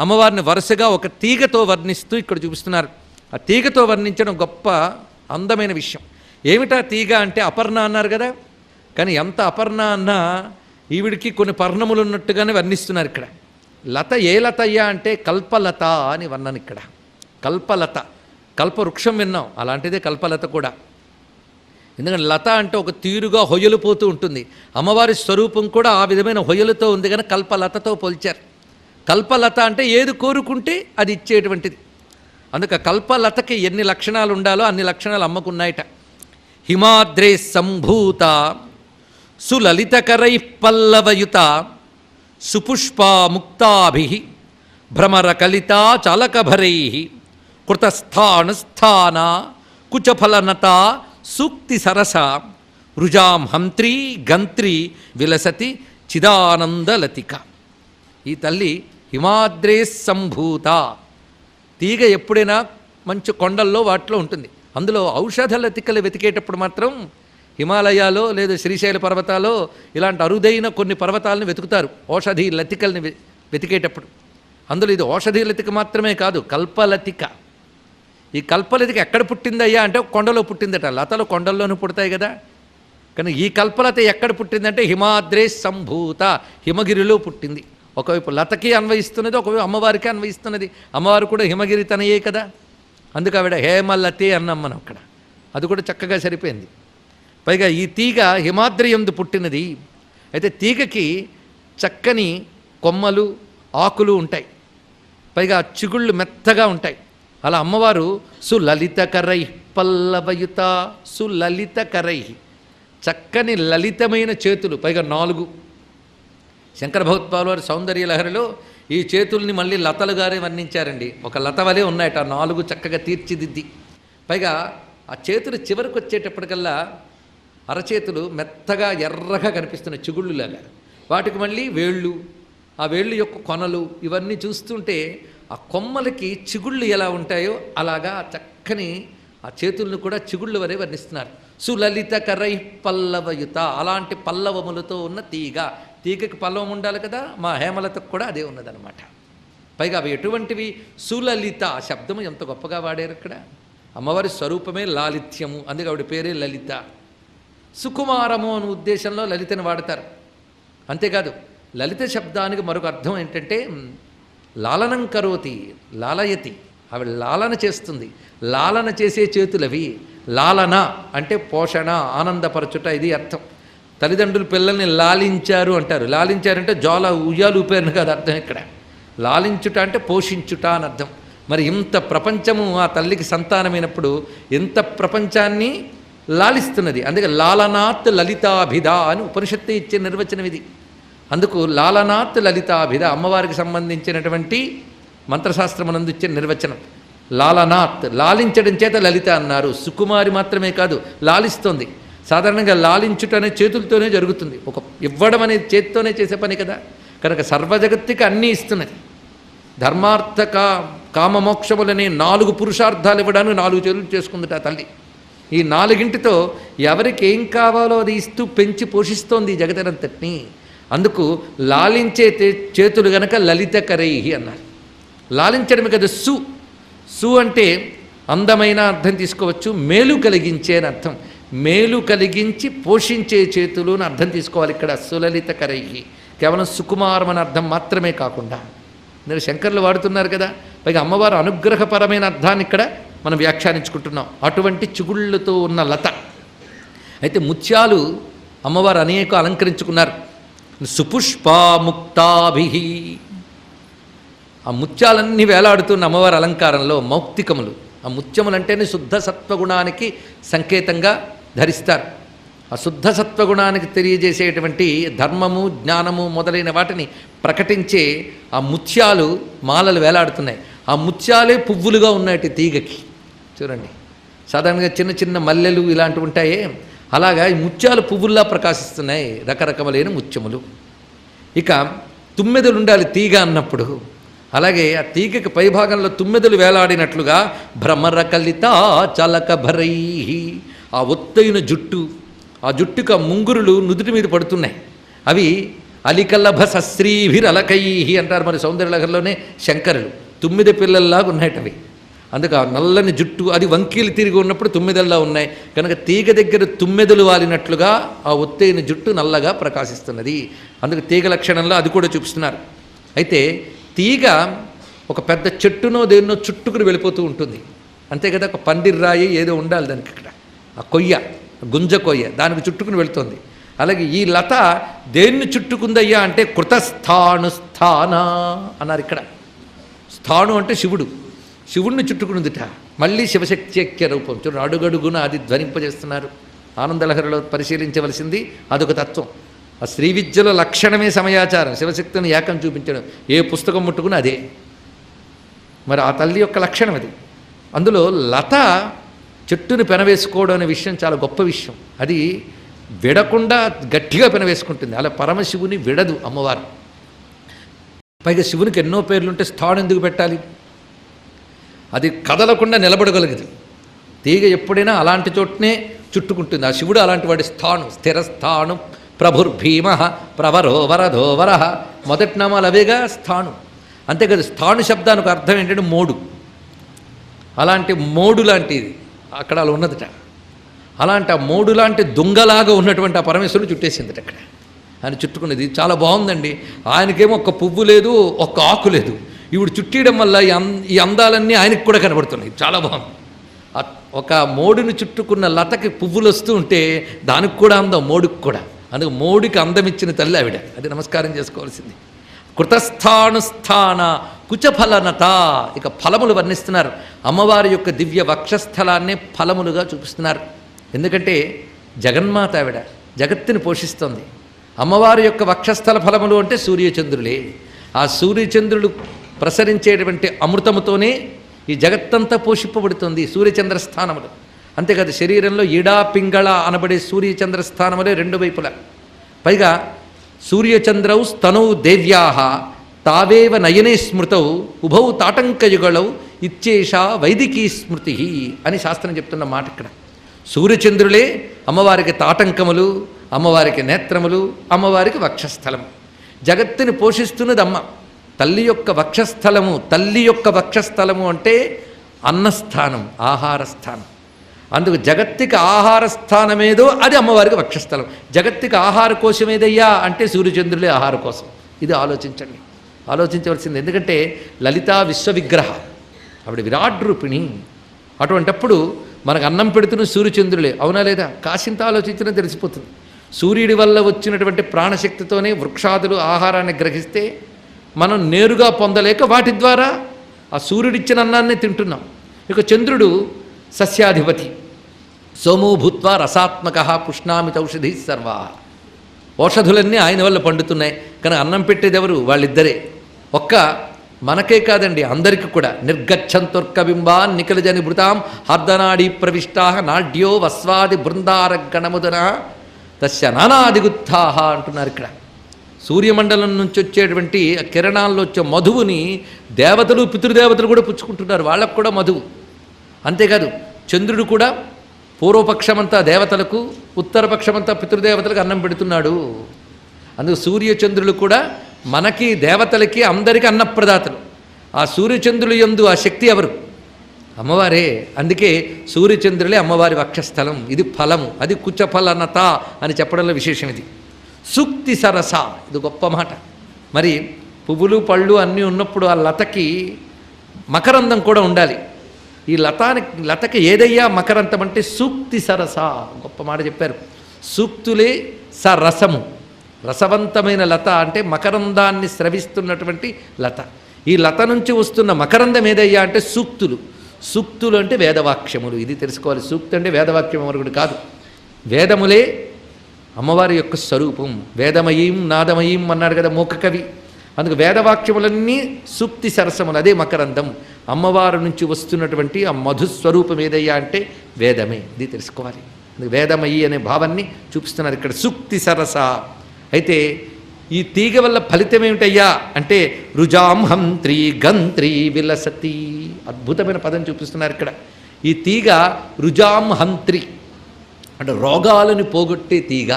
అమ్మవారిని వరుసగా ఒక తీగతో వర్ణిస్తూ ఇక్కడ చూపిస్తున్నారు. ఆ తీగతో వర్ణించడం గొప్ప అందమైన విషయం. ఏమిటా తీగ అంటే అపర్ణ అన్నారు కదా? కానీ ఎంత అపర్ణ అన్నా ఈవిడికి కొన్ని పర్ణములు ఉన్నట్టుగానే వర్ణిస్తున్నారు ఇక్కడ. లత ఏ లతయ్యా అంటే కల్పలత అని వర్ణను ఇక్కడ. కల్పలత. కల్పవృక్షం విన్నాం. అలాంటిదే కల్పలత కూడా. ఎందుకంటే లత అంటే ఒక తీరుగా హొయ్యలు పోతూ ఉంటుంది. అమ్మవారి స్వరూపం కూడా ఆ విధమైన హొయ్యలతో ఉంది కానీ కల్పలతతో పోల్చారు. కల్పలత అంటే ఏది కోరుకుంటే అది ఇచ్చేటువంటిది. అందుక కల్పలతకి ఎన్ని లక్షణాలు ఉండాలో అన్ని లక్షణాలు అమ్మకున్నాయట. హిమాద్రే సంభూత సులలితకరై పల్లవయుత సుపుష్పా ముక్తాభి భ్రమరకలిత చాలకభరై కృతస్థానుస్థాన కుచఫలనత సూక్తి సరస రుజాం హంత్రీ గంత్రి విలసతి చిదానందలతిక. ఈ తల్లి హిమాద్రే సంభూత. తీగ ఎప్పుడైనా మంచి కొండల్లో వాటిలో ఉంటుంది. అందులో ఔషధ లతికలు వెతికేటప్పుడు మాత్రం హిమాలయాలో లేదా శ్రీశైల పర్వతాలో ఇలాంటి అరుదైన కొన్ని పర్వతాలను వెతుకుతారు. ఔషధి లతికల్ని వెతికేటప్పుడు. అందులో ఇది ఔషధి లతిక మాత్రమే కాదు కల్పలతిక. ఈ కల్పలతిక ఎక్కడ పుట్టిందయ్యా అంటే కొండలో పుట్టిందట. లతలు కొండల్లోనూ పుడతాయి కదా. కానీ ఈ కల్పలత ఎక్కడ పుట్టిందంటే హిమాద్రే సంభూత హిమగిరిలో పుట్టింది. ఒకవైపు లతకి అన్వయిస్తున్నది ఒకవైపు అమ్మవారికి అన్వయిస్తున్నది. అమ్మవారు కూడా హిమగిరి తనయే కదా. అందుకు ఆవిడ హేమలతి అన్నాం మనం అక్కడ. అది కూడా చక్కగా సరిపోయింది. పైగా ఈ తీగ హిమాద్రి ఎందు పుట్టినది. అయితే తీగకి చక్కని కొమ్మలు ఆకులు ఉంటాయి. పైగా చిగుళ్ళు మెత్తగా ఉంటాయి. అలా అమ్మవారు సులలితకరై పల్లవయుత సులలితకరై చక్కని లలితమైన చేతులు పైగా నాలుగు శంకర భగవత్పాల్ వారి సౌందర్య లహరిలో ఈ చేతుల్ని మళ్ళీ లతలుగానే వర్ణించారండి. ఒక లత వలె ఉన్నాయట నాలుగు చక్కగా తీర్చిదిద్ది. పైగా ఆ చేతులు చివరికి వచ్చేటప్పటికల్లా అరచేతులు మెత్తగా ఎర్రగా కనిపిస్తున్న చిగుళ్ళులాగా. వాటికి మళ్ళీ వేళ్ళు ఆ వేళ్ళు యొక్క కొనలు ఇవన్నీ చూస్తుంటే ఆ కొమ్మలకి చిగుళ్ళు ఎలా ఉంటాయో అలాగా ఆ చక్కని ఆ చేతులను కూడా చిగుళ్ళు వరే వర్ణిస్తున్నారు. సులలిత కరై పల్లవయుత అలాంటి పల్లవములతో ఉన్న తీగ. తీగకి పల్లవం ఉండాలి కదా మా హేమలతకు కూడా అదే ఉన్నదనమాట పైగా అవి ఎటువంటివి? సులలిత ఆ శబ్దము ఎంత గొప్పగా వాడారు ఇక్కడ? అమ్మవారి స్వరూపమే లాలిత్యము అందుకే ఆవిడ పేరే లలిత. సుకుమారము అనే ఉద్దేశంలో లలితను వాడతారు. అంతేకాదు లలిత శబ్దానికి మరొక అర్థం ఏంటంటే లాలనం కరోతి లాలయతి. ఆవిడ లాలన చేస్తుంది. లాలన చేసే చేతులవి లాలన అంటే పోషణ ఆనందపరచుట ఇది అర్థం. తల్లిదండ్రులు పిల్లల్ని లాలించారు అంటారు. లాలించారంటే జోల ఉయ్యాలు ఊపారని కాదు అర్థం ఇక్కడ. లాలించుట అంటే పోషించుట అని అర్థం. మరి ఇంత ప్రపంచము ఆ తల్లికి సంతానమైనప్పుడు ఎంత ప్రపంచాన్ని లాలిస్తున్నది. అందుకే లాలనాత్ లలితాభిధ అని ఉపనిషత్తు ఇచ్చే నిర్వచనం ఇది. అందుకు లాలనాత్ లలితాభిధ అమ్మవారికి సంబంధించినటువంటి మంత్రశాస్త్రమునందు ఇచ్చే నిర్వచనం. లాలనాత్ లాలించడం చేత లలిత అన్నారు. సుకుమారి మాత్రమే కాదు లాలిస్తోంది. సాధారణంగా లాలించుట అనే చేతులతోనే జరుగుతుంది. ఒక ఇవ్వడం అనేది చేతితోనే చేసే పని కదా. కనుక సర్వజగత్తుకి అన్నీ ఇస్తున్నది. ధర్మార్థ కా కామమోక్షములనే నాలుగు పురుషార్థాలు ఇవ్వడానికి నాలుగు చేతులు చేసుకుందిట తల్లి. ఈ నాలుగింటితో ఎవరికి ఏం కావాలో అది ఇస్తూ పెంచి పోషిస్తోంది ఈ జగతనంతటిని అందుకు లాలించే చేతులు గనక లలితకరైహి అన్నారు. లాలించడమే కదా సు. సు అంటే అందమైన అర్థం తీసుకోవచ్చు. మేలు కలిగించే అని అర్థం. మేలు కలిగించి పోషించే చేతులు అని అర్థం తీసుకోవాలి ఇక్కడ సులలిత కరైహి కేవలం సుకుమారం అని అర్థం మాత్రమే కాకుండా. నేను శంకర్లు వాడుతున్నారు కదా పైగా అమ్మవారు అనుగ్రహపరమైన అర్థాన్ని ఇక్కడ మనం వ్యాఖ్యానించుకుంటున్నాం. అటువంటి చిగుళ్ళతో ఉన్న లత. అయితే ముత్యాలు అమ్మవారు అనేక అలంకరించుకున్నారు. సుపుష్పాముక్తాభి ఆ ముత్యాలన్నీ వేలాడుతున్న అమ్మవారి అలంకారంలో మౌక్తికములు. ఆ ముత్యములంటేనే శుద్ధ సత్వగుణానికి సంకేతంగా ధరిస్తారు. ఆ శుద్ధ సత్వగుణానికి తెలియజేసేటువంటి ధర్మము జ్ఞానము మొదలైన వాటిని ప్రకటించే ఆ ముత్యాలు మాలలు వేలాడుతున్నాయి. ఆ ముత్యాలే పువ్వులుగా ఉన్నాయి తీగకి. చూడండి. సాధారణంగా చిన్న చిన్న మల్లెలు ఇలాంటివి ఉంటాయే. అలాగా ఈ ముత్యాలు పువ్వుల్లా ప్రకాశిస్తున్నాయి. రకరకములైన ముత్యములు. ఇక తుమ్మెదలు ఉండాలి తీగ అన్నప్పుడు. అలాగే ఆ తీగకి పైభాగంలో తుమ్మెదలు వేలాడినట్లుగా భ్రమర కలిత చలక భరై ఆ ఒత్తైన జుట్టు ఆ జుట్టుకు ఆ ముంగురులు నుదుటి మీద పడుతున్నాయి. అవి అలికల్లభ సశ్రీభిరలకై అంటారు మరి సౌందర్యలహరిలోనే శంకరులు. తుమ్మిద పిల్లల్లాగా ఉన్నాయటవి అందుకు ఆ నల్లని జుట్టు అది వంకీలు తిరిగి ఉన్నప్పుడు తుమ్మెదల్లా ఉన్నాయి. కనుక తీగ దగ్గర తుమ్మెదలు వాలినట్లుగా ఆ ఒత్తైన జుట్టు నల్లగా ప్రకాశిస్తున్నది. అందుకు తీగ లక్షణంలో అది కూడా చూపిస్తున్నారు. అయితే తీగ ఒక పెద్ద చెట్టునో దేన్నో చుట్టుకుని వెళ్ళిపోతూ ఉంటుంది. అంతే కదా ఒక పందిర్రాయి ఏదో ఉండాలి దానికి ఇక్కడ. కొయ్య గుంజ కొయ్య దానికి చుట్టుకుని వెళుతుంది. అలాగే ఈ లత దేన్ని చుట్టుకుందయ్యా అంటే కృతస్థాను స్థాన అన్నారు ఇక్కడ. స్థాను అంటే శివుడు. శివుణ్ణి చుట్టుకునిందిట. మళ్ళీ శివశక్త్యక్య రూపం. చూడండి అడుగడుగున అది ధ్వనింపజేస్తున్నారు. ఆనందలహరిలో పరిశీలించవలసింది అదొక తత్వం. ఆ శ్రీ విద్యలో లక్షణమే సమయాచారం. శివశక్తిని ఏకం చూపించడం. ఏ పుస్తకం ముట్టుకుని అదే. మరి ఆ తల్లి యొక్క లక్షణం అది. అందులో లత చెట్టుని పెనవేసుకోవడం అనే విషయం చాలా గొప్ప విషయం. అది విడకుండా గట్టిగా పెనవేసుకుంటుంది. అలా పరమశివుని విడదు అమ్మవారు. పైగా శివునికి ఎన్నో పేర్లు ఉంటే స్థానం ఎందుకు పెట్టాలి? అది కదలకుండా నిలబడగలిగింది. తీగ ఎప్పుడైనా అలాంటి చోటనే చుట్టుకుంటుంది. ఆ శివుడు అలాంటి వాడి స్థాను స్థిరస్థాను ప్రభుర్భీమ ప్రవరో వరధో వర మొదటి నామాలు అవేగా స్థాను. అంతేకాదు స్థాను శబ్దానికి అర్థం ఏంటంటే మోడు. అలాంటి మోడు లాంటిది. అక్కడ అలా ఉన్నదట. అలాంటి ఆ మోడు లాంటి దొంగలాగా ఉన్నటువంటి ఆ పరమేశ్వరుడు చుట్టేసిందట అక్కడ. ఆయన చుట్టుకున్నది చాలా బాగుందండి. ఆయనకేమో ఒక్క పువ్వు లేదు ఒక్క ఆకు లేదు. ఇవిడు చుట్టేయడం వల్ల ఈ అందాలన్నీ ఆయనకు కూడా కనబడుతున్నాయి. చాలా బాగుంది. ఒక మోడుని చుట్టుకున్న లతకి పువ్వులు వస్తూ ఉంటే దానికి కూడా అందం మోడుకు కూడా. అందుకు మోడికి అందం ఇచ్చిన తల్లి ఆవిడ. అది నమస్కారం చేసుకోవాల్సింది. కృతస్థానుస్థాన కుచఫలనత. ఇక ఫలములు వర్ణిస్తున్నారు. అమ్మవారి యొక్క దివ్య వక్షస్థలాన్నే ఫలములుగా చూపిస్తున్నారు. ఎందుకంటే జగన్మాత ఆవిడ జగత్తుని పోషిస్తుంది. అమ్మవారి యొక్క వక్షస్థల ఫలములు అంటే సూర్యచంద్రులే. ఆ సూర్యచంద్రుడు ప్రసరించేటువంటి అమృతముతోనే ఈ జగత్తంతా పోషింపబడుతుంది సూర్యచంద్ర స్థానములు అంతేకాదు శరీరంలో ఈడా పింగళ అనబడే సూర్యచంద్ర స్థానములే రెండు వైపులా. పైగా సూర్యచంద్రౌ స్తనౌ దేవ్యా తావేవ నయనే స్మృతౌ ఉభౌ తాటంకయుగళౌ ఇచ్చేష వైదికీ స్మృతి అని శాస్త్రం చెప్తున్న మాట ఇక్కడ. సూర్యచంద్రులే అమ్మవారికి తాటంకములు అమ్మవారికి నేత్రములు అమ్మవారికి వక్షస్థలము. జగత్తుని పోషిస్తున్నది అమ్మ తల్లి యొక్క వక్షస్థలము తల్లి యొక్క వక్షస్థలము అంటే అన్నస్థానం ఆహార స్థానం అందుకు జగత్తికి ఆహార స్థానమేదో అది అమ్మవారికి వక్షస్థలం. జగత్తికి ఆహార కోశం ఏదయ్యా అంటే సూర్యచంద్రులే ఆహార కోసం. ఇది ఆలోచించండి. ఆలోచించవలసింది ఎందుకంటే లలితా విశ్వవిగ్రహ ఆవిడ విరాట్ రూపిణి. అటువంటప్పుడు మనకు అన్నం పెడుతున్న సూర్యచంద్రులే అవునా లేదా? కాసింత ఆలోచించినా తెలిసిపోతుంది. సూర్యుడి వల్ల వచ్చినటువంటి ప్రాణశక్తితోనే వృక్షాదులు ఆహారాన్ని గ్రహిస్తే మనం నేరుగా పొందలేక వాటి ద్వారా ఆ సూర్యుడిచ్చిన అన్నాన్ని తింటున్నాం. ఇక చంద్రుడు సస్యాధిపతి. సోమో భూత్వ రసాత్మక పుష్ణామిత ఔషధి సర్వా. ఔషధులన్నీ ఆయన వల్ల పండుతున్నాయి. కానీ అన్నం పెట్టేది ఎవరు వాళ్ళిద్దరే. ఒక్క మనకే కాదండి అందరికీ కూడా. నిర్గచ్చంతుర్కబింబా నిఖిలజని భృతాం హర్దనాడి ప్రవిష్టా నాడ్యో వస్వాది బృందార గణముదన తస్య నానాదిగుత్థాహ అంటున్నారు ఇక్కడ. సూర్యమండలం నుంచి వచ్చేటువంటి కిరణాల్లో వచ్చే మధువుని దేవతలు పితృదేవతలు కూడా పుచ్చుకుంటున్నారు. వాళ్ళకు కూడా మధువు. అంతేకాదు చంద్రుడు కూడా పూర్వపక్షమంతా దేవతలకు ఉత్తరపక్షమంతా పితృదేవతలకు అన్నం పెడుతున్నాడు. అందుకు సూర్యచంద్రులు కూడా మనకి దేవతలకి అందరికీ అన్నప్రదాతలు. ఆ సూర్యచంద్రులు యందు ఆ శక్తి ఎవరు? అమ్మవారే. అందుకే సూర్యచంద్రులే అమ్మవారి వక్షస్థలం. ఇది ఫలము. అది కుచఫలనత అని చెప్పడంలో విశేషం ఇది. సూక్తి సరస. ఇది గొప్ప మాట. మరి పువ్వులు పళ్ళు అన్నీ ఉన్నప్పుడు ఆ లతకి మకరందం కూడా ఉండాలి. ఈ లతానికి లతకి ఏదయ్యా మకరంతం అంటే సూక్తి సరస గొప్ప మాట చెప్పారు. సూక్తులే సరసము. రసవంతమైన లత అంటే మకరందాన్ని స్రవిస్తున్నటువంటి లత. ఈ లత నుంచి వస్తున్న మకరందం ఏదయ్యా అంటే సూక్తులు. సూక్తులు అంటే వేదవాక్యములు. ఇది తెలుసుకోవాలి. సూక్తి అంటే వేదవాక్యం మరొకటి కాదు. వేదములే అమ్మవారి యొక్క స్వరూపం. వేదమయీం నాదమయీం అన్నాడు కదా మూక కవి అందుకు వేదవాక్యములన్నీ సూక్తి సరసములు అదే మకరందం. అమ్మవారి నుంచి వస్తున్నటువంటి ఆ మధుస్వరూపం ఏదయ్యా అంటే వేదమే. ఇది తెలుసుకోవాలి. అందుకు వేదమయి అనే భావాన్ని చూపిస్తున్నారు ఇక్కడ సూక్తి సరస. అయితే ఈ తీగ వల్ల ఫలితం ఏమిటయ్యా అంటే రుజాం హంత్రి గంత్రి విలసతి. అద్భుతమైన పదం చూపిస్తున్నారు ఇక్కడ. ఈ తీగ రుజాం హంత్రి అంటే రోగాలను పోగొట్టే తీగ.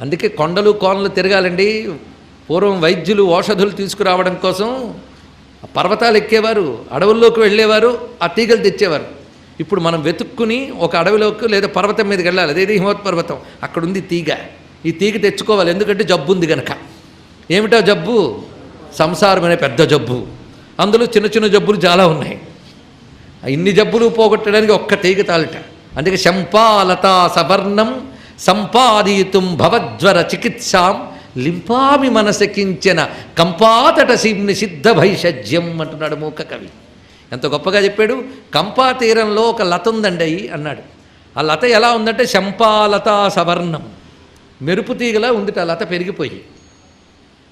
అందుకే కొండలు కోనలు తిరగాలండి. పూర్వం వైద్యులు ఔషధులు తీసుకురావడం కోసం పర్వతాలు ఎక్కేవారు అడవుల్లోకి వెళ్ళేవారు ఆ తీగలు తెచ్చేవారు. ఇప్పుడు మనం వెతుక్కుని ఒక అడవిలోకి లేదా పర్వతం మీదకి వెళ్ళాలి. అదేది హిమవత్ పర్వతం. అక్కడ ఉంది తీగ. ఈ తీగ తెచ్చుకోవాలి. ఎందుకంటే జబ్బు ఉంది గనక. ఏమిటో జబ్బు? సంసారం అనే పెద్ద జబ్బు. అందులో చిన్న చిన్న జబ్బులు చాలా ఉన్నాయి. ఇన్ని జబ్బులు పోగొట్టడానికి ఒక్క తీగ తాళట అందుకే శంపాలతా సవర్ణం సంపాదయితుం భవజ్వర చికిత్సాం లింపామి మనసకించిన కంపాతట సిమ్ని సిద్ధ భైషజ్యం అంటున్నాడు మూక కవి. ఎంత గొప్పగా చెప్పాడు? కంపా తీరంలో ఒక లత ఉందండి అన్నాడు. ఆ లత ఎలా ఉందంటే శంపాలతా సవర్ణం. మెరుపు తీగలా ఉందిట లత పెరిగిపోయి.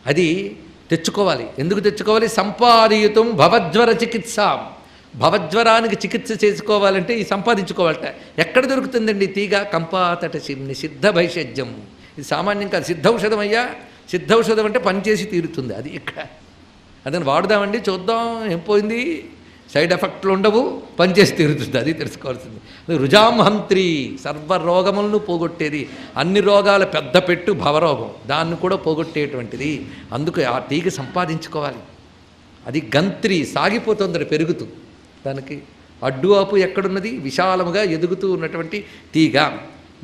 అది తెచ్చుకోవాలి. ఎందుకు తెచ్చుకోవాలి? సంపాదయుతం భవజ్వర చికిత్స. భవజ్వరానికి చికిత్స చేసుకోవాలంటే ఈ సంపాదించుకోవాలట. ఎక్కడ దొరుకుతుందండి తీగ? కంపాతట సిమ్ని సిద్ధ భైషజ్యం ఇది సామాన్యం కాదు సిద్ధౌషధం అయ్యా సిద్ధౌషధం అంటే పనిచేసి తీరుతుంది అది ఇక్కడ. అదని వాడుదామండి చూద్దాం ఏం పోయింది? సైడ్ ఎఫెక్ట్లు ఉండవు పనిచేసి తీరుతుంది అది తెలుసుకోవాల్సింది. అది రుజాంహంత్రి సర్వ రోగములను పోగొట్టేది. అన్ని రోగాల పెద్ద పెట్టు భవరోగం దాన్ని కూడా పోగొట్టేటువంటిది. అందుకు ఆ తీగ సంపాదించుకోవాలి. అది గంత్రి సాగిపోతుంది పెరుగుతూ. దానికి అడ్డు ఆపు ఎక్కడున్నది? విశాలముగా ఎదుగుతూ ఉన్నటువంటి తీగ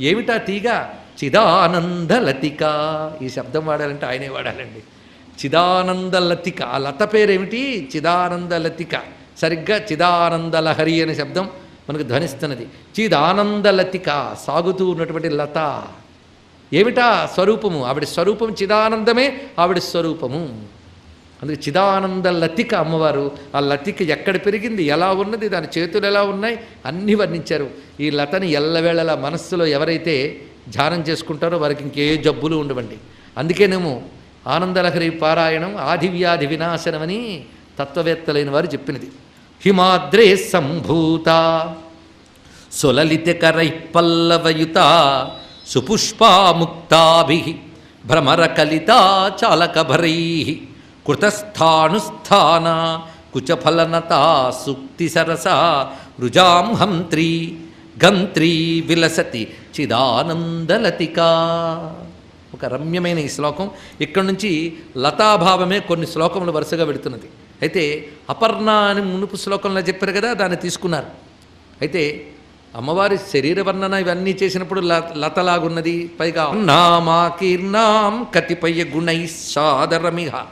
ఏమిటా తీగ చిదానందలతిక. ఈ శబ్దం వాడాలంటే ఆయనే వాడాలండి. చిదానందలతిక. ఆ లత పేరేమిటి? చిదానంద లతిక సరిగ్గా చిదానంద లహరి అనే శబ్దం మనకు ధ్వనిస్తున్నది. చిదానందలతిక. సాగుతూ ఉన్నటువంటి లత. ఏమిటా స్వరూపము? ఆవిడ స్వరూపం చిదానందమే ఆవిడ స్వరూపము. అందుకే చిదానంద లతిక అమ్మవారు ఆ లతిక ఎక్కడ పెరిగింది? ఎలా ఉన్నది? దాని చేతులు ఎలా ఉన్నాయి? అన్నీ వర్ణించారు. ఈ లతని ఎల్లవేళలా మనస్సులో ఎవరైతే ధ్యానం చేసుకుంటారో వారికి ఇంకే జబ్బులు ఉండవండి. అందుకేనేమో ఆనందలహరి పారాయణం ఆదివ్యాధి వినాశనమని తత్వవేత్తలైన వారు చెప్పినది. హిమాద్రే సంభూత సులలితకరై పల్లవయుత సుపుష్పాముక్తాభి భ్రమరకలితా చాలకభరై కృతస్థానుస్థాన కుచఫలనత సుక్తి సరస రుజాం హంత్రీ గంత్రీ విలసతి చిదానందలతికా. ఒక రమ్యమైన ఈ శ్లోకం. ఇక్కడ నుంచి లతాభావమే కొన్ని శ్లోకములు వరుసగా పెడుతున్నది అయితే అపర్ణ అని మునుపు శ్లోకంలో చెప్పారు కదా దాన్ని తీసుకున్నారు. అయితే అమ్మవారి శరీర వర్ణన ఇవన్నీ చేసినప్పుడు లతలాగున్నది. పైగా నామాకీర్ణాం కతిపయ గుణై సాదరమిహ.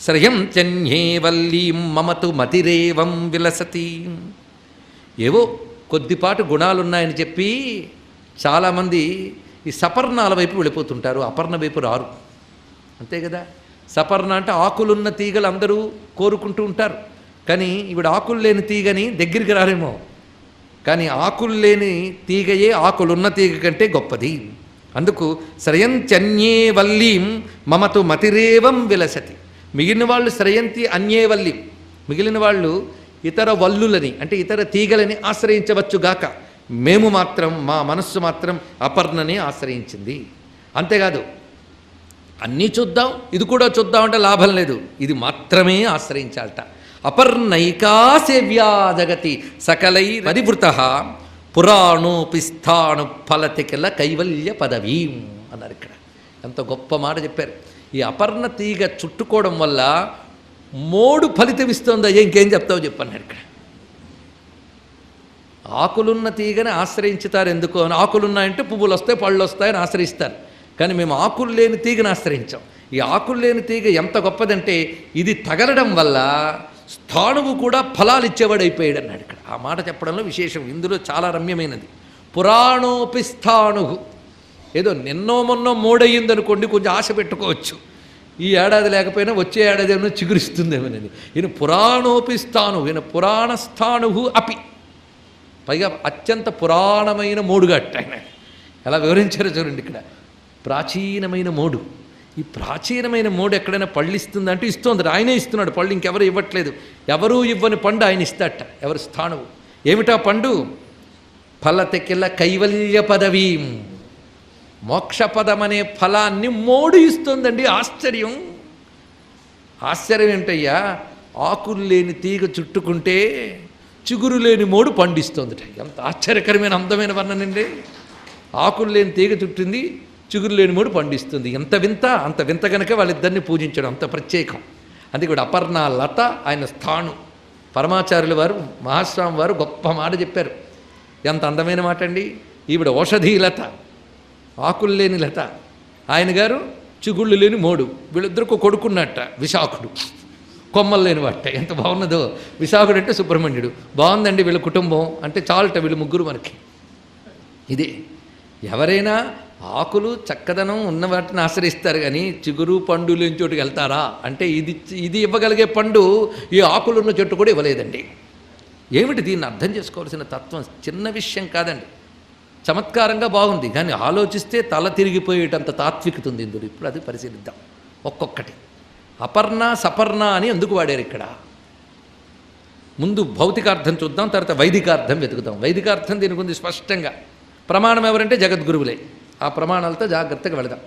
శ్రయం చన్యే వల్లీం మమతు మతిరేవం విలసతి. ఏవో కొద్దిపాటు గుణాలున్నాయని చెప్పి చాలామంది ఈ సపర్ణాల వైపు వెళ్ళిపోతుంటారు అపర్ణ వైపు రారు. అంతే కదా? సపర్ణ అంటే ఆకులున్న తీగలు అందరూ కోరుకుంటూ ఉంటారు. కానీ ఇవిడ ఆకులు లేని తీగని దగ్గరికి రారేమో. కానీ ఆకులు లేని తీగయే ఆకులున్న తీగ కంటే గొప్పది. అందుకు శ్రయంత్యన్యే వల్లీం మమతు మతిరేవం విలసతి. మిగిలిన వాళ్ళు శ్రయంతి అన్యే వల్లీం. మిగిలిన వాళ్ళు ఇతర వల్లులని అంటే ఇతర తీగలని ఆశ్రయించవచ్చుగాక మేము మాత్రం మా మనస్సు మాత్రం అపర్ణని ఆశ్రయించింది. అంతేకాదు అన్నీ చూద్దాం ఇది కూడా చూద్దాం అంటే లాభం లేదు. ఇది మాత్రమే ఆశ్రయించాలట. అపర్ణైకా సేవ్యా జగతి సకలై పరివృత పురాణోపిస్థాను ఫలతికల కైవల్య పదవీ అన్నారు ఇక్కడ. ఎంత గొప్ప మాట చెప్పారు. ఈ అపర్ణ తీగ చుట్టుకోవడం వల్ల మోడు ఫలితం ఇస్తుందా ఇంకేం చెప్తావు చెప్పన్నాడు ఇక్కడ. ఆకులున్న తీగని ఆశ్రయించుతారు ఎందుకు? అని ఆకులున్నాయంటే పువ్వులు వస్తాయి పళ్ళు వస్తాయని ఆశ్రయిస్తారు. కానీ మేము ఆకులు లేని తీగని ఆశ్రయించాం. ఈ ఆకులు లేని తీగ ఎంత గొప్పదంటే ఇది తగలడం వల్ల స్థాణువు కూడా ఫలాలు ఇచ్చేవాడు అయిపోయాడు అన్నాడు ఇక్కడ. ఆ మాట చెప్పడంలో విశేషం. ఇందులో చాలా రమ్యమైనది. పురాణోపి స్థాణు ఏదో నిన్నో మొన్నో మూడయ్యిందనుకోండి కొంచెం ఆశ పెట్టుకోవచ్చు. ఈ ఏడాది లేకపోయినా వచ్చే ఏడాది ఏమైనా చిగురిస్తుందేమోనని. ఈయన పురాణోపిస్తాను ఈయన పురాణ స్థాణు అపి. పైగా అత్యంత పురాణమైన మోడుగట్ట ఆయన. ఎలా వివరించారో చూడండి ఇక్కడ. ప్రాచీనమైన మోడు. ఈ ప్రాచీనమైన మోడు ఎక్కడైనా పళ్ళు ఇస్తుందంటే ఇస్తోంది. ఆయనే ఇస్తున్నాడు. పళ్ళు ఇంకెవరు ఇవ్వట్లేదు. ఎవరూ ఇవ్వని పండు ఆయన ఇస్తాట ఎవరు స్థానవు ఏమిటా పండు? ఫలతెకిల కైవల్య పదవీం. మోక్షపదం అనే ఫలాన్ని మోడు ఇస్తుందండి. ఆశ్చర్యం. ఆశ్చర్యం ఏంటయ్యా? ఆకులు లేని తీగ చుట్టుకుంటే చిగురు లేని మోడు పండిస్తుంది. ఎంత ఆశ్చర్యకరమైన అందమైన వర్ణనండి. ఆకులు లేని తీగ చుట్టింది చిగురు లేని మూడు పండిస్తుంది. ఎంత వింత అంత వింత కనుక వాళ్ళిద్దరిని పూజించడం అంత ప్రత్యేకం. అందుకే కూడా అపర్ణ లత ఆయన స్థాను పరమాచార్యుల వారు మహాస్వామి వారు గొప్ప మాట చెప్పారు. ఎంత అందమైన మాట అండి ఈవిడ ఔషధీ లత ఆకులు లేని లత. ఆయన గారు చిగుళ్ళు లేని మోడు. వీళ్ళిద్దరికి కొడుకున్నట్ట విశాఖుడు. కొమ్మలు లేని వాట ఎంత బాగున్నదో. విశాఖుడు అంటే సుబ్రహ్మణ్యుడు. బాగుందండి వీళ్ళ కుటుంబం. అంటే చాలట వీళ్ళు ముగ్గురు మనకి. ఇదే. ఎవరైనా ఆకులు చక్కదనం ఉన్న వాటిని ఆశ్రయిస్తారు కానీ చిగురు పండు లేని చోటుకి వెళ్తారా? అంటే ఇది ఇది ఇవ్వగలిగే పండు ఈ ఆకులు ఉన్న చెట్టు కూడా ఇవ్వలేదండి. ఏమిటి దీన్ని అర్థం చేసుకోవాల్సిన తత్వం? చిన్న విషయం కాదండి. చమత్కారంగా బాగుంది. కానీ ఆలోచిస్తే తల తిరిగిపోయేటంత తాత్వికత ఉంది ఇందులో. ఇప్పుడు అది పరిశీలిద్దాం. ఒక్కొక్కటి. అపర్ణ సపర్ణ అని ఎందుకు వాడారు ఇక్కడ? ముందు భౌతికార్థం చూద్దాం తర్వాత వైదికార్థం వెతుకుతాం వైదికార్థం దీనికి ఉంది స్పష్టంగా. ప్రమాణం ఎవరంటే జగద్గురువులే. ఆ ప్రమాణాలతో జాగ్రత్తగా వెళదాం.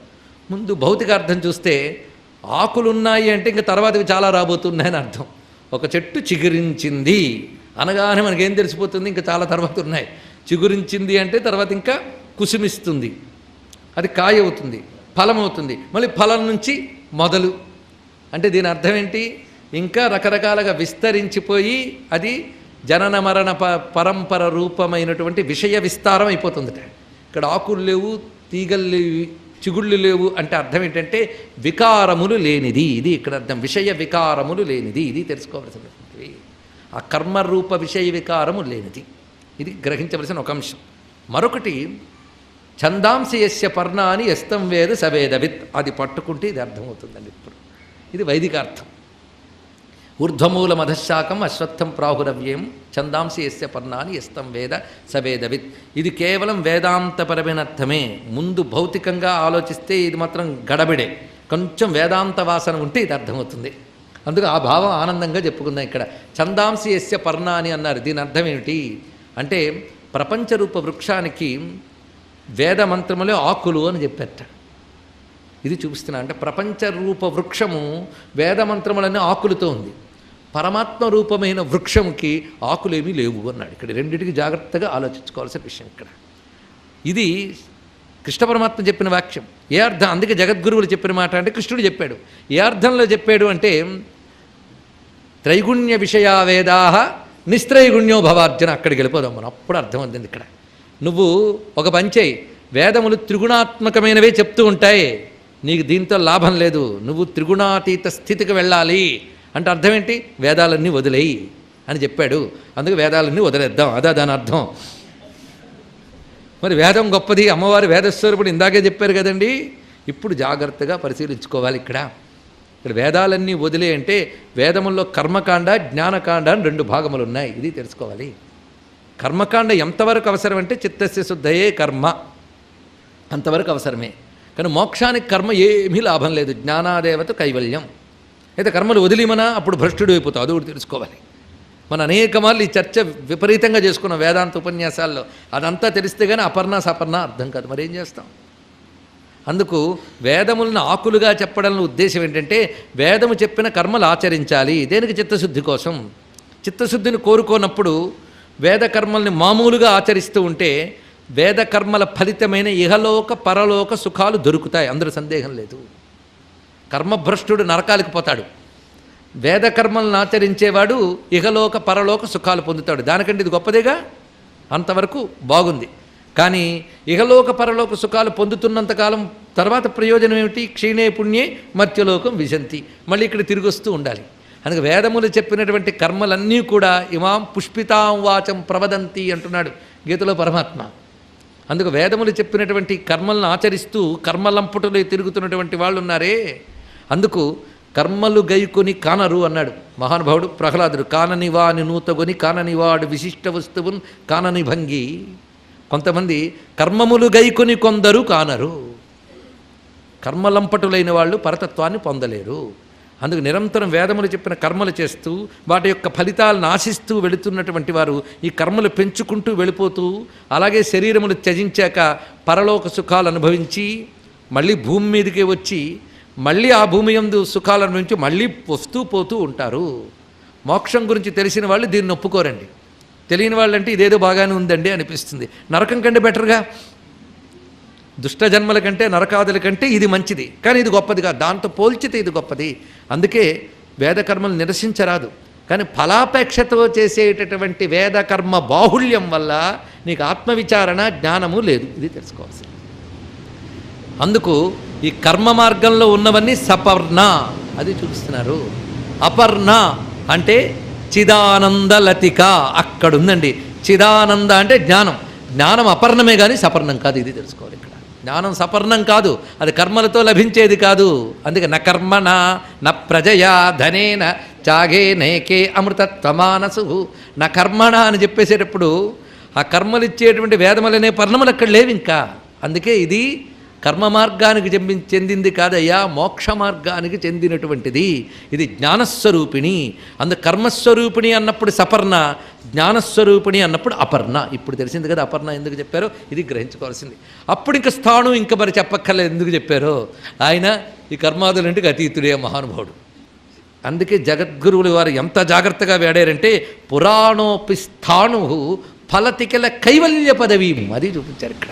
ముందు భౌతికార్థం చూస్తే ఆకులు ఉన్నాయి అంటే ఇంకా తర్వాతవి చాలా రాబోతున్నాయని అర్థం. ఒక చెట్టు చిగురించింది. అనగానే మనకేం తెలిసిపోతుంది? ఇంకా చాలా తర్వాత ఉన్నాయి. చిగురించింది అంటే తర్వాత ఇంకా కుసుమిస్తుంది. అది కాయ అవుతుంది ఫలం అవుతుంది మళ్ళీ ఫలం నుంచి మొదలు. అంటే దీని అర్థం ఏంటి? ఇంకా రకరకాలుగా విస్తరించిపోయి అది జనన మరణ ప పరంపర రూపమైనటువంటి విషయ విస్తారం అయిపోతుందట. ఇక్కడ ఆకులు లేవు తీగలు లేవు చిగుళ్ళు లేవు అంటే అర్థం ఏంటంటే వికారములు లేనిది. ఇది ఇక్కడ అర్థం. విషయ వికారములు లేనిది. ఇది తెలుసుకోవలసినటువంటివి ఆ కర్మరూప విషయ వికారము లేనిది. ఇది గ్రహించవలసిన ఒక అంశం. మరొకటి ఛందాంసి యస్య పర్ణాని ఎస్తం వేద సవేదవిత్ అది పట్టుకుంటే ఇది అర్థమవుతుందండి ఇప్పుడు. ఇది వైదికార్థం. ఊర్ధ్వమూల మధశాకం అశ్వత్థం ప్రాహురవ్యం ఛందాంసి ఎస్య పర్ణాని ఎస్తం వేద సవేదవిత్. ఇది కేవలం వేదాంతపరమైన అర్థమే ముందు భౌతికంగా ఆలోచిస్తే ఇది మాత్రం గడబిడే. కొంచెం వేదాంత వాసన ఉంటే ఇది అర్థమవుతుంది. అందుకు ఆ భావం ఆనందంగా చెప్పుకుందాం ఇక్కడ. ఛందాంసి యస్య పర్ణాని అన్నారు. దీని అర్థం ఏమిటి? అంటే ప్రపంచరూప వృక్షానికి వేద మంత్రములే ఆకులు అని చెప్పారట. ఇది చూపిస్తున్నా అంటే ప్రపంచ రూప వృక్షము వేదమంత్రములన్నీ ఆకులతో ఉంది. పరమాత్మ రూపమైన వృక్షంకి ఆకులేమీ లేవు అన్నాడు. ఇక్కడ రెండింటికి జాగ్రత్తగా ఆలోచించుకోవాల్సిన విషయం ఇక్కడ. ఇది కృష్ణ పరమాత్మ చెప్పిన వాక్యం. ఏ అర్థం? అందుకే జగద్గురువులు చెప్పిన మాట అంటే కృష్ణుడు చెప్పాడు. ఏ అర్థంలో చెప్పాడు అంటే త్రైగుణ్య విషయా వేదా నిస్త్రైగుణ్యో భవార్జున అక్కడికి వెళ్ళిపోదాం మనం. అప్పుడు అర్థమవుతుంది ఇక్కడ. నువ్వు ఒక పంచేయి వేదములు త్రిగుణాత్మకమైనవే చెప్తూ ఉంటాయి. నీకు దీంతో లాభం లేదు. నువ్వు త్రిగుణాతీత స్థితికి వెళ్ళాలి. అంటే అర్థం ఏంటి? వేదాలన్నీ వదిలేయి అని చెప్పాడు. అందుకే వేదాలన్నీ వదిలేద్దాం. అదా దాని అర్థం. మరి వేదం గొప్పది. అమ్మవారి వేదస్వరూపుడు ఇందాకే చెప్పారు కదండి. ఇప్పుడు జాగ్రత్తగా పరిశీలించుకోవాలి ఇక్కడ. ఇక్కడ వేదాలన్నీ వదిలే అంటే వేదముల్లో కర్మకాండ జ్ఞానకాండ అని రెండు భాగములు ఉన్నాయి. ఇది తెలుసుకోవాలి. కర్మకాండ ఎంతవరకు అవసరం అంటే చిత్తస్య శుద్ధయే కర్మ. అంతవరకు అవసరమే. కానీ మోక్షానికి కర్మ ఏమీ లాభం లేదు. జ్ఞానాదేవత కైవల్యం. అయితే కర్మలు వదిలిమనా? అప్పుడు భ్రష్టుడు అయిపోతావు అది కూడా తెలుసుకోవాలి. మన అనేక మార్లు ఈ చర్చ విపరీతంగా చేసుకున్న వేదాంత ఉపన్యాసాల్లో అదంతా తెలిస్తే కానీ అపర్ణ సపర్ణ అర్థం కాదు. మరేం చేస్తాం? అందుకు వేదములను ఆకులుగా చెప్పడంలో ఉద్దేశం ఏంటంటే వేదము చెప్పిన కర్మలు ఆచరించాలి. దేనికి? చిత్తశుద్ధి కోసం. చిత్తశుద్ధిని కోరుకోనప్పుడు వేద కర్మల్ని మామూలుగా ఆచరిస్తూ ఉంటే వేదకర్మల ఫలితమైన ఇహలోక పరలోక సుఖాలు దొరుకుతాయి. అందరూ సందేహం లేదు. కర్మభ్రష్టుడు నరకాలకు పోతాడు. వేదకర్మలను ఆచరించేవాడు ఇహలోక పరలోక సుఖాలు పొందుతాడు. దానికంటే ఇది గొప్పదేగా? అంతవరకు బాగుంది. కానీ ఇహలోక పరలోక సుఖాలు పొందుతున్నంతకాలం తర్వాత ప్రయోజనం ఏమిటి? క్షీణే పుణ్యే మత్యలోకం విశంతి. మళ్ళీ ఇక్కడ తిరిగి వస్తూ ఉండాలి. అందుకే వేదములు చెప్పినటువంటి కర్మలన్నీ కూడా ఇమాం పుష్పితాం వాచం ప్రవదంతి అంటున్నాడు గీతలో పరమాత్మ. అందుకు వేదములు చెప్పినటువంటి కర్మలను ఆచరిస్తూ కర్మలంపుటలో తిరుగుతున్నటువంటి వాళ్ళు ఉన్నారే. అందుకు కర్మలు గైకొని కానరు అన్నాడు మహానుభావుడు ప్రహ్లాదుడు. కానని వాని నూతగొని కానని వాడు విశిష్ట వస్తువును కానని భంగి. కొంతమంది కర్మములు గైకొని కొందరు కానరు. కర్మలంపటులైన వాళ్ళు పరతత్వాన్ని పొందలేరు. అందుకు నిరంతరం వేదములు చెప్పిన కర్మలు చేస్తూ వాటి యొక్క ఫలితాలను ఆశిస్తూ వెళుతున్నటువంటి వారు ఈ కర్మలు పెంచుకుంటూ వెళ్ళిపోతూ అలాగే శరీరములు త్యజించాక పరలోక సుఖాలు అనుభవించి మళ్ళీ భూమి మీదకే వచ్చి మళ్ళీ ఆ భూమి యందు సుఖాలు అనుభవించి మళ్ళీ వస్తూ పోతూ ఉంటారు. మోక్షం గురించి తెలిసిన వాళ్ళు దీన్ని ఒప్పుకోరండి. తెలియని వాళ్ళంటే ఇదేదో బాగానే ఉందండి అనిపిస్తుంది. నరకం కంటే బెటర్గా? దుష్ట జన్మల కంటే నరకాదుల కంటే ఇది మంచిది. కానీ ఇది గొప్పది కాదు దాంతో పోల్చితే ఇది గొప్పది. అందుకే వేదకర్మలు నిరసించరాదు. కానీ ఫలాపేక్షతో చేసేటటువంటి వేదకర్మ బాహుళ్యం వల్ల నీకు ఆత్మవిచారణ జ్ఞానము లేదు. ఇది తెలుసుకోవాల్సింది. అందుకు ఈ కర్మ మార్గంలో ఉన్నవన్నీ సపర్ణ. అది చూపిస్తున్నారు. అపర్ణ అంటే చిదానంద లతిక. అక్కడ ఉందండి చిదానంద అంటే జ్ఞానం. జ్ఞానం అపర్ణమే కానీ సపర్ణం కాదు. ఇది తెలుసుకోవాలి. జ్ఞానం సపర్ణం కాదు అది కర్మలతో లభించేది కాదు. అందుకే న కర్మణ న ప్రజయా ధనేన చాగే నేకే అమృతత్వమానసు. నా కర్మణ అని చెప్పేసేటప్పుడు ఆ కర్మలు ఇచ్చేటువంటి వేదములనే పర్ణములు అక్కడ లేవు ఇంకా అందుకే ఇది కర్మ మార్గానికి చెందింది కాదయ్యా మోక్ష మార్గానికి చెందినటువంటిది. ఇది జ్ఞానస్వరూపిణి. అందు కర్మస్వరూపిణి అన్నప్పుడు సపర్ణ జ్ఞానస్వరూపిణి అన్నప్పుడు అపర్ణ. ఇప్పుడు తెలిసింది కదా అపర్ణ ఎందుకు చెప్పారో? ఇది గ్రహించుకోవాల్సింది. అప్పుడు ఇంక స్థానం ఇంకా మరి చెప్పక్కర్లేదు. ఎందుకు చెప్పారో? ఆయన ఈ కర్మాదులంటికి అతీతుడే మహానుభావుడు. అందుకే జగద్గురువులు వారు ఎంత జాగ్రత్తగా వేడారంటే పురాణోపి స్థాణు ఫలతికల కైవల్య పదవి. అది చూపించారు ఇక్కడ.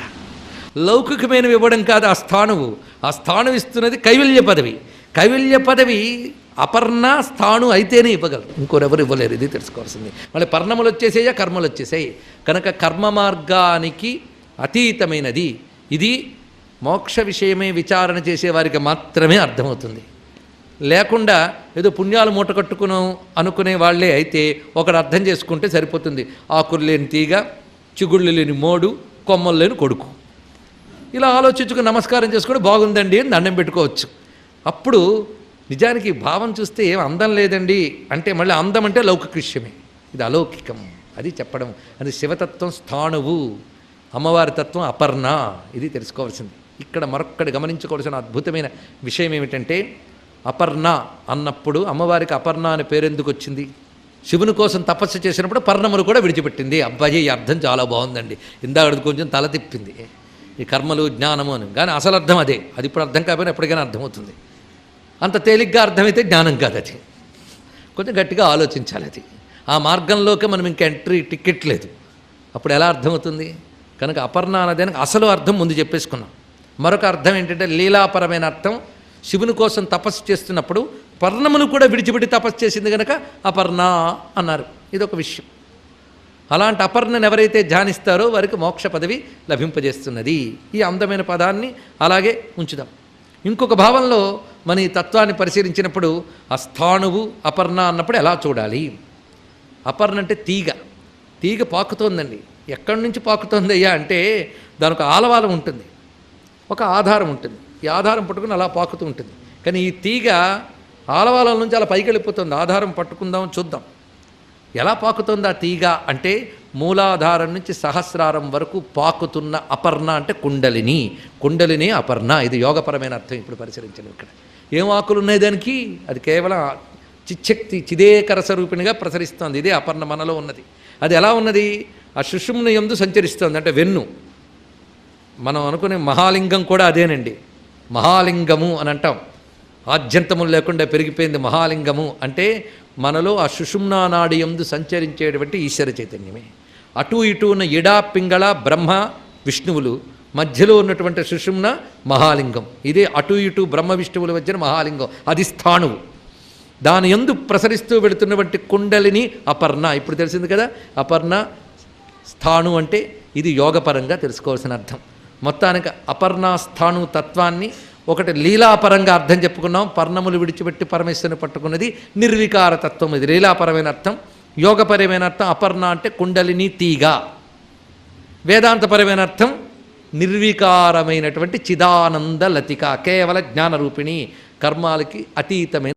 లౌకికమైనవి ఇవ్వడం కాదు ఆ స్థాణువు. ఆ స్థాణువు ఇస్తున్నది కైవల్య పదవి. కైవల్య పదవి అపర్ణ స్థాణు అయితేనే ఇవ్వగలరు. ఇంకోరెవరు ఇవ్వలేరు ఇది తెలుసుకోవాల్సింది. మళ్ళీ పర్ణములు వచ్చేసేయా కర్మలు వచ్చేసాయి. కనుక కర్మ మార్గానికి అతీతమైనది. ఇది మోక్ష విషయమే విచారణ చేసేవారికి మాత్రమే అర్థమవుతుంది. లేకుండా ఏదో పుణ్యాలు మూట కట్టుకున్నాం అనుకునే వాళ్ళే అయితే ఒకడు అర్థం చేసుకుంటే సరిపోతుంది. ఆకులు లేని తీగ చిగుళ్ళు లేని మోడు కొమ్మలు లేని కొడుకు. ఇలా ఆలోచించుకుని నమస్కారం చేసుకుని బాగుందండి అని దండం పెట్టుకోవచ్చు. అప్పుడు నిజానికి భావం చూస్తే ఏం అందం లేదండి. అంటే మళ్ళీ అందం అంటే లౌకిక ఇది అలౌకికం. అది చెప్పడం. అది శివతత్వం స్థాణువు. అమ్మవారి తత్వం అపర్ణ. ఇది తెలుసుకోవాల్సింది. ఇక్కడ మరొక్కటి గమనించుకోవాల్సిన అద్భుతమైన విషయం ఏమిటంటే అపర్ణ అన్నప్పుడు అమ్మవారికి అపర్ణ అనే పేరెందుకు వచ్చింది? శివుని కోసం తపస్సు చేసినప్పుడు పర్ణములు కూడా విడిచిపెట్టింది. అబ్బాయి ఈ అర్థం చాలా బాగుందండి. ఇందాక కొంచెం తల తిప్పింది. ఈ కర్మలు జ్ఞానము అని. కానీ అసలు అర్థం అదే. అది ఇప్పుడు అర్థం కాకపోయినా ఎప్పటికైనా అర్థమవుతుంది. అంత తేలిగ్గా అర్థమైతే జ్ఞానం కాదు అది. కొంచెం గట్టిగా ఆలోచించాలి అది. ఆ మార్గంలోకి మనం ఇంకా ఎంట్రీ టికెట్ లేదు. అప్పుడు ఎలా అర్థమవుతుంది? కనుక అపర్ణ అనేది అసలు అర్థం ముందు చెప్పేసుకున్నాం. మరొక అర్థం ఏంటంటే లీలాపరమైన అర్థం. శివుని కోసం తపస్సు చేస్తున్నప్పుడు పర్ణమును కూడా విడిచిపెట్టి తపస్సు చేసింది కనుక అపర్ణ అన్నారు. ఇది ఒక విషయం. అలాంటి అపర్ణను ఎవరైతే ధ్యానిస్తారో వారికి మోక్ష పదవి లభింపజేస్తున్నది. ఈ అందమైన పదాన్ని అలాగే ఉంచుదాం. ఇంకొక భావంలో మన ఈ తత్వాన్ని పరిశీలించినప్పుడు ఆ అపర్ణ అన్నప్పుడు ఎలా చూడాలి? అపర్ణ అంటే తీగ. తీగ పాకుతోందండి. ఎక్కడి నుంచి పాకుతోంది అయ్యా అంటే దానికి ఆలవాలం ఉంటుంది. ఒక ఆధారం ఉంటుంది. ఈ ఆధారం పట్టుకుని అలా పాకుతూ ఉంటుంది. కానీ ఈ తీగ ఆలవాలం నుంచి అలా పైకి వెళ్ళిపోతుంది ఆధారం పట్టుకుందాం చూద్దాం. ఎలా పాకుతుంది ఆ తీగ అంటే మూలాధారం నుంచి సహస్రారం వరకు పాకుతున్న అపర్ణ అంటే కుండలిని. కుండలిని అపర్ణ. ఇది యోగపరమైన అర్థం ఇప్పుడు పరిశీలించడం ఇక్కడ. ఏం ఆకులు ఉన్నాయి దానికి? అది కేవలం చిచ్చక్తి చిదేకర స్వరూపిణిగా ప్రసరిస్తోంది. ఇదే అపర్ణ మనలో ఉన్నది. అది ఎలా ఉన్నది? ఆ సుషుమ్న ఎందు సంచరిస్తోంది. అంటే వెన్ను. మనం అనుకునే మహాలింగం కూడా అదేనండి. మహాలింగము అని అంటాం. ఆద్యంతము లేకుండా పెరిగిపోయింది మహాలింగము అంటే మనలో ఆ సుషుమ్నా నాడి ఎందు సంచరించేటువంటి ఈశ్వర చైతన్యమే. అటు ఇటు ఉన్న ఇడా పింగళ బ్రహ్మ విష్ణువులు మధ్యలో ఉన్నటువంటి సుషుమ్న మహాలింగం. ఇదే అటు ఇటు బ్రహ్మ విష్ణువుల మధ్యన మహాలింగం. అది స్థాణువు. దాని ఎందు ప్రసరిస్తూ వెళుతున్నటువంటి కుండలిని అపర్ణ. ఇప్పుడు తెలిసింది కదా అపర్ణ స్థాణు అంటే ఇది యోగపరంగా తెలుసుకోవాల్సిన అర్థం. మొత్తానికి అపర్ణ స్థాణు తత్వాన్ని ఒకటి లీలాపరంగా అర్థం చెప్పుకున్నాం. పర్ణములు విడిచిపెట్టి పరమేశ్వరుని పట్టుకున్నది నిర్వికార తత్వం ఇది. లీలాపరమైన అర్థం యోగపరమైన అర్థం అపర్ణ అంటే కుండలిని తీగ. వేదాంతపరమైన అర్థం నిర్వికారమైనటువంటి చిదానంద లతిక కేవల జ్ఞానరూపిణి కర్మాలకి అతీతమైన